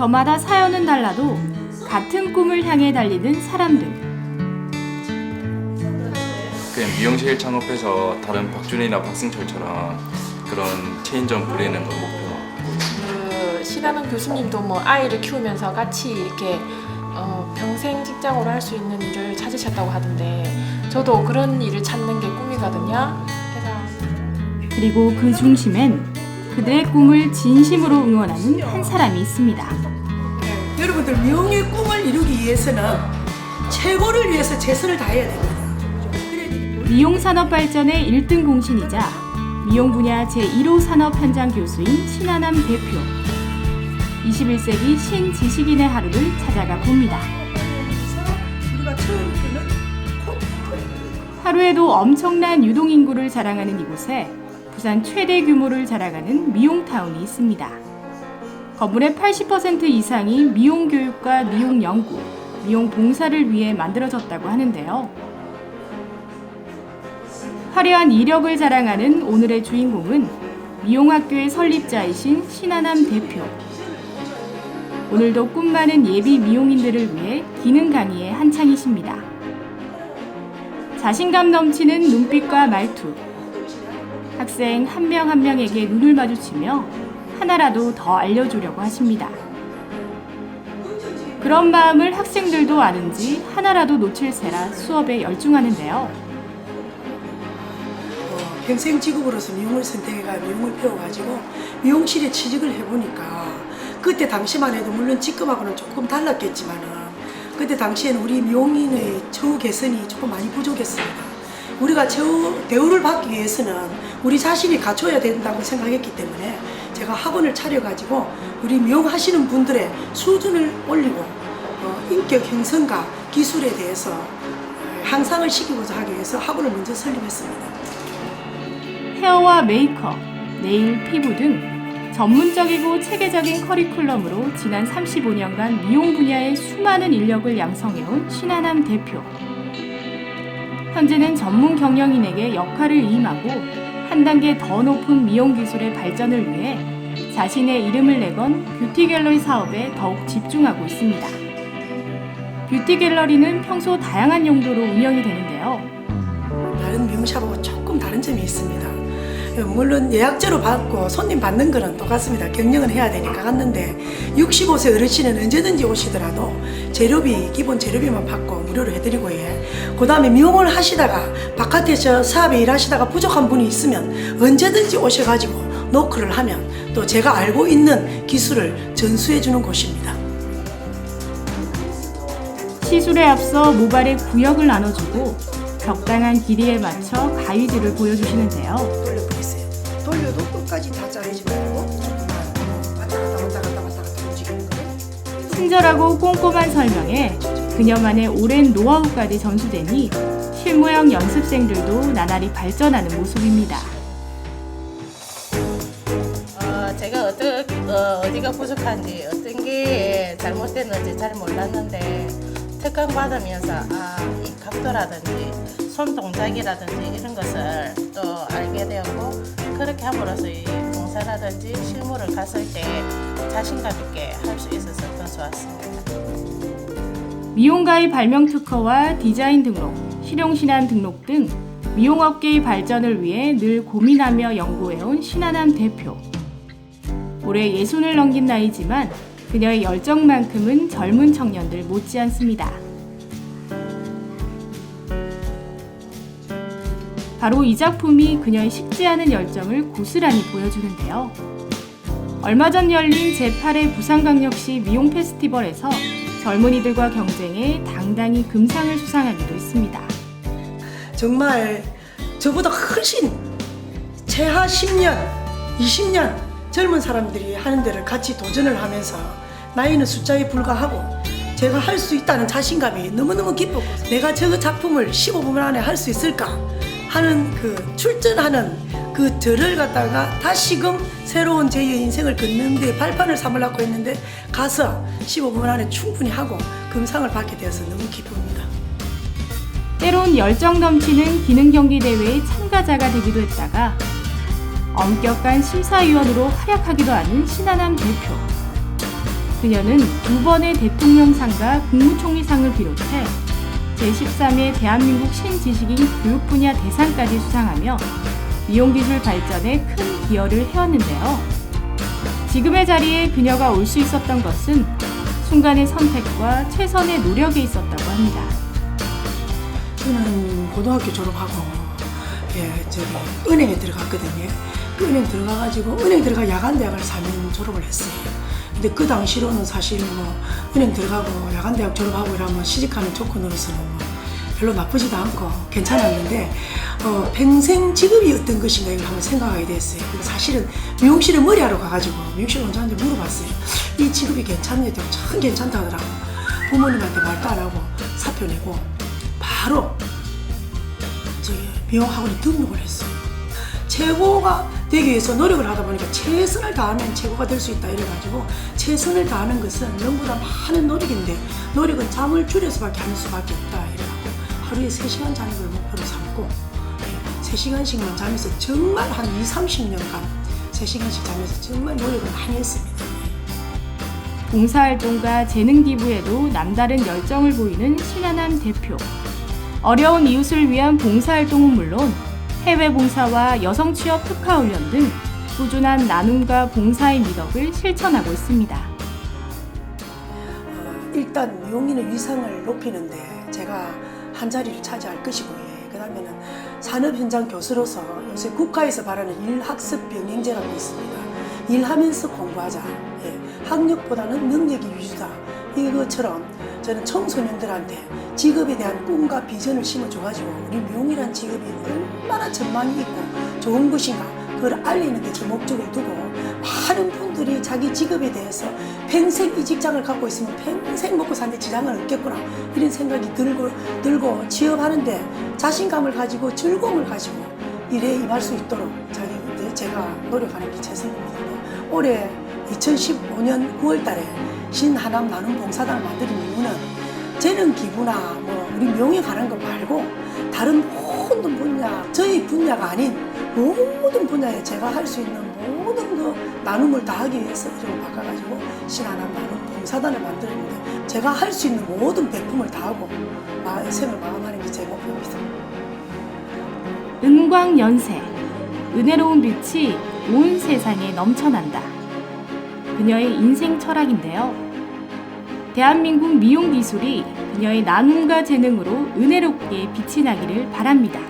저마다 사연은 달라도 같은 꿈을 향해 달리는 사람들. 그냥 미용실 창업해서 다른 박준이나 박승철처럼 그런 체인점 부리는 걸 목표로 그 신하는 교수님도 뭐 아이를 키우면서 같이 이렇게 어, 평생 직장으로 할 수 있는 일을 찾으셨다고 하던데 저도 그런 일을 찾는 게 꿈이거든요. 그래서 그리고 그 중심엔 그들의 꿈을 진심으로 응원하는 한 사람이 있습니다. 여러분들 미용의 꿈을 이루기 위해서는 최고를 위해서 최선을 다해야 됩니다. 미용 산업 발전의 1등 공신이자 미용 분야 제1호 산업 현장 교수인 신하남 대표. 21세기 신지식인의 하루를 찾아가 봅니다. 하루에도 엄청난 유동 인구를 자랑하는 이곳에 부산 최대 규모를 자랑하는 미용타운이 있습니다. 건물의 80% 이상이 미용 교육과 미용 연구, 미용 봉사를 위해 만들어졌다고 하는데요. 화려한 이력을 자랑하는 오늘의 주인공은 미용학교의 설립자이신 신하남 대표. 오늘도 꿈 많은 예비 미용인들을 위해 기능 강의에 한창이십니다. 자신감 넘치는 눈빛과 말투. 학생 한 명 한 명에게 눈을 마주치며 하나라도 더 알려주려고 하십니다. 그런 마음을 학생들도 아는지 하나라도 놓칠세라 수업에 열중하는데요. 어, 평생 직업으로서 미용을 선택해가 미용을 배워가지고 미용실에 취직을 해보니까 그때 당시만 해도 물론 지금하고는 조금 달랐겠지만은 그때 당시에는 우리 미용인의 처우 개선이 조금 많이 부족했습니다. 우리가 처우 대우를 받기 위해서는 우리 자신이 갖춰야 된다고 생각했기 때문에 제가 학원을 차려가지고 우리 미용하시는 분들의 수준을 올리고 어, 인격 형성과 기술에 대해서 어, 향상을 시키고자 하기 위해서 학원을 먼저 설립했습니다. 헤어와 메이크업, 네일, 피부 등 전문적이고 체계적인 커리큘럼으로 지난 35년간 미용 분야의 수많은 인력을 양성해온 신하남 대표. 현재는 전문 경영인에게 역할을 이임하고 한 단계 더 높은 미용 기술의 발전을 위해 자신의 이름을 내건 뷰티 갤러리 사업에 더욱 집중하고 있습니다. 뷰티 갤러리는 평소 다양한 용도로 운영이 되는데요. 다른 미용샵하고 조금 다른 점이 있습니다. 물론 예약제로 받고 손님 받는 거는 똑같습니다. 경영은 해야 되니까 갔는데 65세 어르신은 언제든지 오시더라도 재료비 기본 재료비만 받고 무료로 해드리고 예. 그 다음에 미용을 하시다가 바깥에서 사업에 일하시다가 부족한 분이 있으면 언제든지 오셔가지고 노크를 하면 또 제가 알고 있는 기술을 전수해 주는 곳입니다. 시술에 앞서 모발의 구역을 나눠주고 적당한 길이에 맞춰 가위질을 보여주시는데요. 끝까지 다 자르지 말고 왔다 갔다 왔다 갔다 왔다 갔다 움직이는 거예요. 친절하고 꼼꼼한 설명에 그녀만의 오랜 노하우까지 전수되니 실무형 연습생들도 나날이 발전하는 모습입니다. 어, 제가 어떠, 어, 어디가 부족한지 어떤 게 잘못됐는지 잘 몰랐는데 특강 받으면서 아, 이 각도라든지 손 동작이라든지 이런 것을 또 알게 되었고 그렇게 함으로써 이 봉사라든지 실무를 갔을 때 자신감 있게 할 수 있어서 더 좋았습니다. 미용가의 발명 특허와 디자인 등록, 실용 신안 등록 등 미용업계의 발전을 위해 늘 고민하며 연구해온 신하남 대표. 올해 예순을 넘긴 나이지만 그녀의 열정만큼은 젊은 청년들 못지않습니다. 바로 이 작품이 그녀의 식지 않은 열정을 고스란히 보여주는데요. 얼마 전 열린 제8회 부산광역시 미용 페스티벌에서 젊은이들과 경쟁해 당당히 금상을 수상하기도 했습니다. 정말 저보다 훨씬 최하 10년, 20년 젊은 사람들이 하는 데를 같이 도전을 하면서 나이는 숫자에 불과하고 제가 할 수 있다는 자신감이 너무너무 기쁘고 내가 저 작품을 15분 안에 할 수 있을까 하는 그 출전하는 그 저를 갖다가 다시금 새로운 제2의 인생을 걷는 데 발판을 삼으려고 했는데 가서 15분 안에 충분히 하고 금상을 받게 되어서 너무 기쁩니다. 때론 열정 넘치는 기능 경기 대회의 참가자가 되기도 했다가 엄격한 심사위원으로 활약하기도 하는 신하남 대표. 그녀는 두 번의 대통령상과 국무총리상을 비롯해 제13회 대한민국 신지식인 교육 분야 대상까지 수상하며 미용기술 발전에 큰 기여를 해왔는데요. 지금의 자리에 그녀가 올 수 있었던 것은 순간의 선택과 최선의 노력에 있었다고 합니다. 저는 고등학교 졸업하고 예 저기 은행에 들어갔거든요. 그 은행 들어가가지고 은행 들어가 야간 대학을 4년 졸업을 했어요. 근데 그 당시로는 사실 뭐 은행 들어가고 야간 대학 졸업하고 이러면 시집가는 조건으로서는 뭐 별로 나쁘지도 않고 괜찮았는데 어, 평생 직업이 어떤 것인가 이걸 한번 생각하게 됐어요. 근데 사실은 미용실에 머리하러 가가지고 미용실 원장한테 물어봤어요. 이 직업이 괜찮냐? 참 괜찮다 하더라고. 부모님한테 말도 안 하고 사표 내고 바로 저기 미용학원에 등록을 했어요. 최고가 되기 위해서 노력을 하다 보니까 최선을 다하면 최고가 될 수 있다 이래가지고 최선을 다하는 것은 너무나 많은 노력인데 노력은 잠을 줄여서밖에 하는 수밖에 없다 이래갖고 하루에 3시간 자는 걸 목표로 삼고 3시간씩만 자면서 정말 한 2, 30년간 3시간씩 자면서 정말 노력을 많이 했습니다. 봉사활동과 재능 기부에도 남다른 열정을 보이는 신하남 대표. 어려운 이웃을 위한 봉사활동은 물론 해외 봉사와 여성 취업 특화 훈련 등 꾸준한 나눔과 봉사의 미덕을 실천하고 있습니다. 어, 일단 미용인의 위상을 높이는데 제가 한 자리를 차지할 것이고요. 그 다음에는 산업 현장 교수로서 요새 국가에서 바라는 일 학습 병행제라고 있습니다. 일하면서 공부하자. 예, 학력보다는 능력이 위주다. 이것처럼 저는 청소년들한테 직업에 대한 꿈과 비전을 심어줘가지고 우리 미용이란 직업이 얼마나 전망이 있고 좋은 것인가 그걸 알리는 데제 목적을 두고 많은 분들이 자기 직업에 대해서 평생 이 직장을 갖고 있으면 평생 먹고 사는데 지장은 없겠구나 이런 생각이 들고 들고 취업하는데 자신감을 가지고 즐거움을 가지고 일에 임할 수 있도록 자기 제가 노력하는 게 최선입니다. 올해 2015년 9월달에 신하남 나눔 봉사단을 만드는 이유는 재능 기부나 뭐 우리 미용에 관한 거 말고 다른 모든 분야 저희 분야가 아닌 모든 분야에 제가 할 수 있는 모든 그 나눔을 다 하기 위해서 이름을 바꿔가지고 신하남 나눔 봉사단을 만들었는데 제가 할 수 있는 모든 배품을 다 하고 마- 생을 마감하는 게 제 목표입니다. 은광 연세. 은혜로운 빛이 온 세상에 넘쳐난다. 그녀의 인생 철학인데요. 대한민국 미용 기술이 그녀의 나눔과 재능으로 은혜롭게 빛이 나기를 바랍니다.